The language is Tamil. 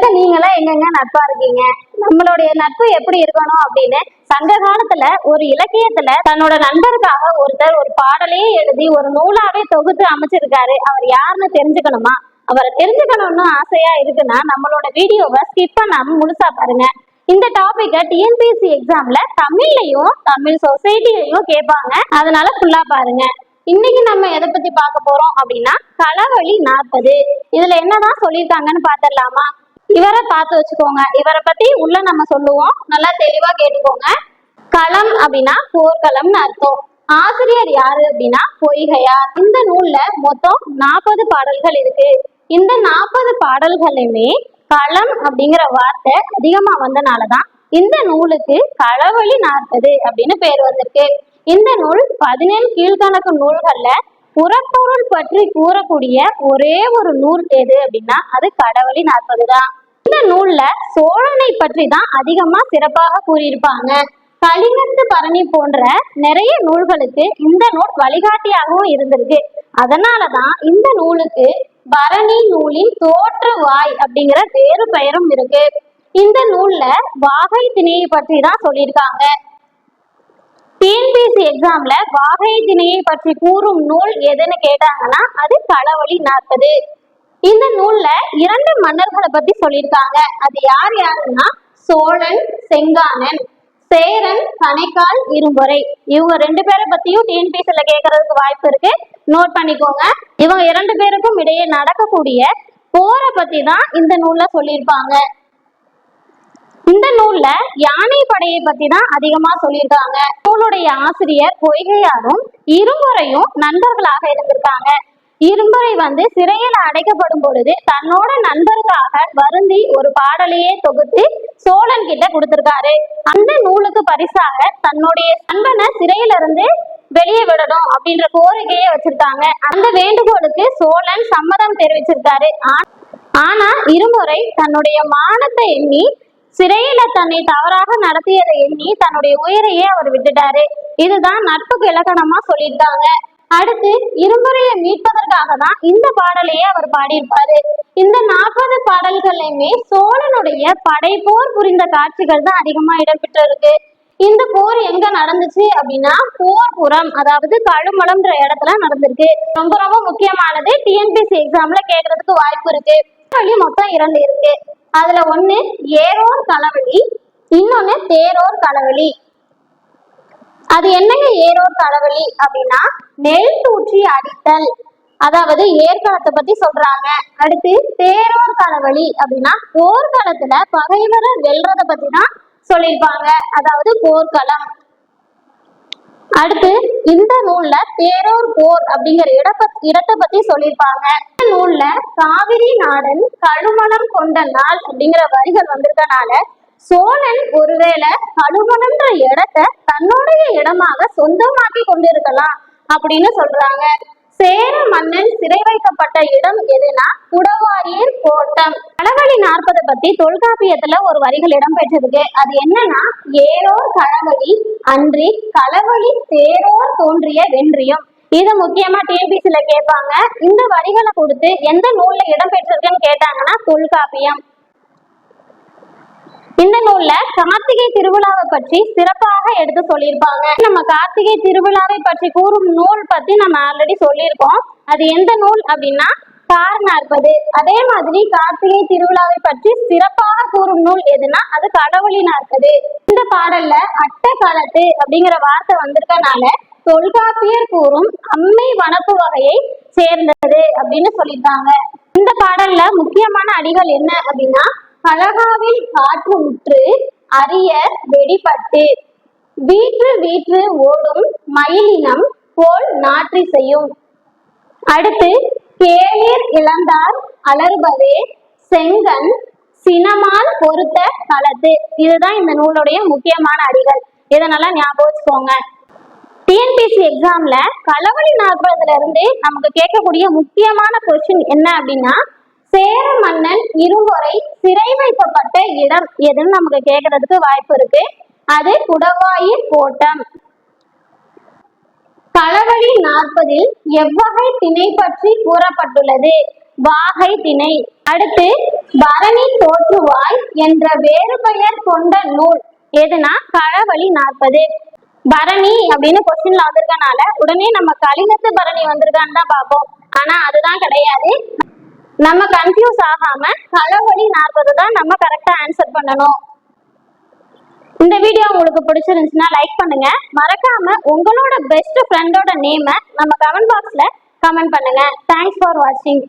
இருக்க நீங்களாம் எங்கெங்க நட்பா இருக்கீங்க? நம்மளுடைய நட்பு எப்படி இருக்கணும் அப்படின்னு சங்க காலத்துல ஒரு இலக்கியத்துல தன்னோட நண்பருக்காக ஒருத்தர் ஒரு பாடலையே எழுதி ஒரு நூலாவே தொகுத்து அமைச்சிருக்காரு. அவர் யாருன்னு தெரிஞ்சுக்கணுமா? அவரை தெரிஞ்சுக்கணும்னு ஆசையா இருக்குன்னா நம்மளோட வீடியோவை ஸ்கிப் பண்ணாம முழுசா பாருங்க. இந்த டாபிக்க டிஎன்பிஎஸ்சி எக்ஸாம்ல தமிழ்லயும் தமிழ் சொசைட்டிலையும் கேட்பாங்க. அதனால ஃபுல்லா பாருங்க. இன்னைக்கு நம்ம எதை பத்தி பார்க்க போறோம் அப்படின்னா களவழி நாற்பது. இதுல என்னதான் சொல்லியிருக்காங்கன்னு பாத்திரலாமா இவரை பார்த்து வச்சுக்கோங்க. இவரை பத்தி உள்ள நம்ம சொல்லுவோம். நல்லா தெளிவா கேட்டுக்கோங்க. களம் அப்படின்னா போர்க்களம்னு அர்த்தம். ஆசிரியர் யாரு அப்படின்னா பொய்கையார் இந்த நூல்ல மொத்தம் நாற்பது பாடல்கள் இருக்கு. இந்த நாற்பது பாடல்களுமே களம் அப்படிங்கிற வார்த்தை அதிகமா வந்தனாலதான் இந்த நூலுக்கு களவழி நாற்பது அப்படின்னு பேர் வந்திருக்கு. இந்த நூல் பதினேழு கீழ்கணக்கு நூல்கள்ல புறப்பொருள் பற்றி கூறக்கூடிய ஒரே ஒரு நூல் எது அப்படின்னா அது கடவுளி நாற்பது தான் இந்த நூல்ல சோழனை பற்றி தான் அதிகமா சிறப்பாக கூறியிருப்பாங்க. கலிங்கத்து பரணி போன்ற நிறைய நூல்களுக்கு இந்த நூல் வழிகாட்டியாகவும் இருந்திருக்கு. அதனாலதான் இந்த நூலுக்கு பரணி நூலின் தோற்று வாய் அப்படிங்கிற வேறு பெயரும் இருக்கு. இந்த நூல்ல வாகை திணையை பற்றி தான் சொல்லியிருக்காங்க டிஎன்பிஎஸ்சி எக்ஸாம்ல வாகை திணையை பற்றி கூறும் நூல் எதுன்னு கேட்டாங்கன்னா அது களவழி நாற்பது. இந்த நூல்ல இரண்டு மன்னர்களை பத்தி சொல்லியிருக்காங்க. அது யார் யாருன்னா சோழன் செங்கானன் சேரன் கணைக்கால் இரும்புரை. இவங்க ரெண்டு பேரை பத்தியும் டிஎன்பிஎஸ்சில கேட்கறதுக்கு வாய்ப்பு இருக்கு. நோட் பண்ணிக்கோங்க. இவங்க இரண்டு பேருக்கும் இடையே நடக்கக்கூடிய போரை பத்தி தான் இந்த நூல்ல சொல்லியிருப்பாங்க. இந்த நூல்ல யானை படையை பத்தி தான் அதிகமா சொல்லியிருக்காங்க. நூலுடைய ஆசிரியர் பொய்கையாரும் இருமுறையும் நண்பர்களாக இருந்திருக்காங்க. இரும்புரை வந்து சிறையில் அடைக்கப்படும் பொழுது தன்னோட நண்பருக்காக வருந்தி ஒரு பாடலையே தொகுத்து சோழன் கிட்ட கொடுத்திருக்காரு. அந்த நூலுக்கு பரிசாக தன்னுடைய நண்பனை சிறையில இருந்து வெளியே விடணும் அப்படின்ற கோரிக்கையை வச்சிருக்காங்க. அந்த வேண்டுகோளுக்கு சோழன் சம்மதம் தெரிவிச்சிருக்காரு. ஆ- ஆனா இருமுறை தன்னுடைய மானத்தை எண்ணி சிறையில தன்னை தவறாக நடத்தியதை எண்ணி தன்னுடைய உயிரையே அவர் விட்டுட்டாரு. இதுதான் நட்புக்கு இலக்கணமா சொல்லியிருக்காங்க. அடுத்து இருமுறையை மீட்பதற்காக தான் இந்த பாடலையே அவர் பாடியிருப்பாரு. இந்த நாற்பது பாடல்கள்லையுமே சோழனுடைய படைப்போர் புரிந்த காட்சிகள் தான் அதிகமா இடம்பெற்று இருக்கு இந்த போர் எங்க நடந்துச்சு அப்படின்னா போர்புறம் அதாவது கழுமலம்ன்ற இடத்துல நடந்திருக்கு. ரொம்ப ரொம்ப முக்கியமானது டிஎன்பிசி எக்ஸாம்ல கேக்குறதுக்கு வாய்ப்பு இருக்கு. வழி மொத்தம் இரண்டு இருக்கு. அதுல ஒண்ணு ஏரோர் களவழி இன்னொன்னு தேரோர் களவழி அது என்னங்க ஏரோர் தலைவலி அப்படின்னா நெல் தூற்றி அடித்தல். அதாவது ஏற்காலத்தை பத்தி சொல்றாங்க. அடுத்து தேரோர் தலைவலி அப்படின்னா போர்க்காலத்துல பகைவரை வெல்றத பத்தி தான் சொல்லியிருப்பாங்க. அதாவது போர்க்களம். அடுத்து இந்த நூல்ல தேரோர் போர் அப்படிங்கிற இடப்ப இடத்தை பத்தி சொல்லியிருப்பாங்க. இந்த நூல்ல காவிரி நாடன் கழுமணம் கொண்ட நாள் அப்படிங்கிற வரிகள் வந்திருக்கனால சோழன் ஒருவேளை கழுமணம்ன்ற இடத்தை தன்னுடைய இடமாக சொந்தமாக்கி கொண்டிருக்கலாம் அப்படின்னு சொல்றாங்க. சேர மன்னன் சிறை வைக்கப்பட்ட இடம் எதுனா குடவாரியர் கோட்டம். களவழி நாற்பதை பத்தி தொல்காப்பியத்துல ஒரு வரிகள் இடம்பெற்றிருக்கு. அது என்னன்னா ஏரோர் களவழி அன்றி களவழி தேரோர் தோன்றிய வென்றியும். இது முக்கியமா டிஎன்பிசில கேட்பாங்க. இந்த வரிகளை கொடுத்து எந்த நூல்ல இடம்பெற்றிருக்குன்னு கேட்டாங்கன்னா தொல்காப்பியம். இந்த நூல்ல கார்த்திகை திருவிழாவை பற்றி சிறப்பாக எடுத்து சொல்லியிருப்பாங்க. நம்ம கார்த்திகை திருவிழாவை பற்றி கூறும் நூல் பத்தி நம்ம ஆல்ரெடி சொல்லியிருக்கோம். அது எந்த நூல் அப்படின்னா கார் நாற்பது அதே மாதிரி கார்த்திகை திருவிழாவை பற்றி சிறப்பாக கூறும் நூல் எதுனா அது கடவுளி நாற்பது இந்த பாடல்ல அட்ட காலத்து அப்படிங்கிற வார்த்தை வந்திருக்கனால தொல்காப்பியர் கூறும் அம்மை வனப்பு வகையை சேர்ந்தது அப்படின்னு சொல்லியிருக்காங்க. இந்த பாடல்ல முக்கியமான அடிகள் என்ன அப்படின்னா கலகாவில் காற்று உற்று அரிய வெடிபட்டு வீற்று வீற்று ஓடும் மயிலினம் போல் நாற்றி செய்யும். அடுத்து கேளீர் இளந்தார் அலறுபதே செங்கன் சினமால் பொறுத்த களத்து இதுதான் இந்த நூலுடைய முக்கியமான அடிகள். இதை ஞாபகம் வச்சுக்கோங்க. டிஎன்பிசி எக்ஸாம்ல களவழி நாற்பதுல இருந்து நமக்கு கேட்கக்கூடிய முக்கியமான கொஸ்டின் என்ன அப்படின்னா சேர மன்னன் இருமுறை சிறை வைக்கப்பட்ட இடம் எதுன்னு நமக்கு கேட்கறதுக்கு வாய்ப்பு இருக்கு. அது குடவாயிர் கோட்டம். களவழி நாற்பதில் எவ்வகை திணை பற்றி கூறப்பட்டுள்ளது. வாகை திணை. அடுத்து பரணி தோற்றுவாய் என்ற வேறு பெயர் கொண்ட நூல் எதுனா களவழி நாற்பது. பரணி அப்படின்னு கொஸ்டின்ல வந்திருக்கனால உடனே நம்ம கலிங்கத்து பரணி வந்திருக்கான்னு தான் பார்ப்போம். ஆனா அதுதான் கிடையாது. நம்ம கன்ஃபியூஸ் ஆகாம களவழி நாற்பது தான் நம்ம கரெக்டா ஆன்சர் பண்ணணும். இந்த வீடியோ உங்களுக்கு பிடிச்சிருந்துச்சுன்னா லைக் பண்ணுங்க. மறக்காம உங்களோட பெஸ்ட் ஃப்ரெண்டோட நேமை நம்ம கமெண்ட் பாக்ஸ்ல கமெண்ட் பண்ணுங்க. தேங்க்ஸ் ஃபார் வாட்சிங்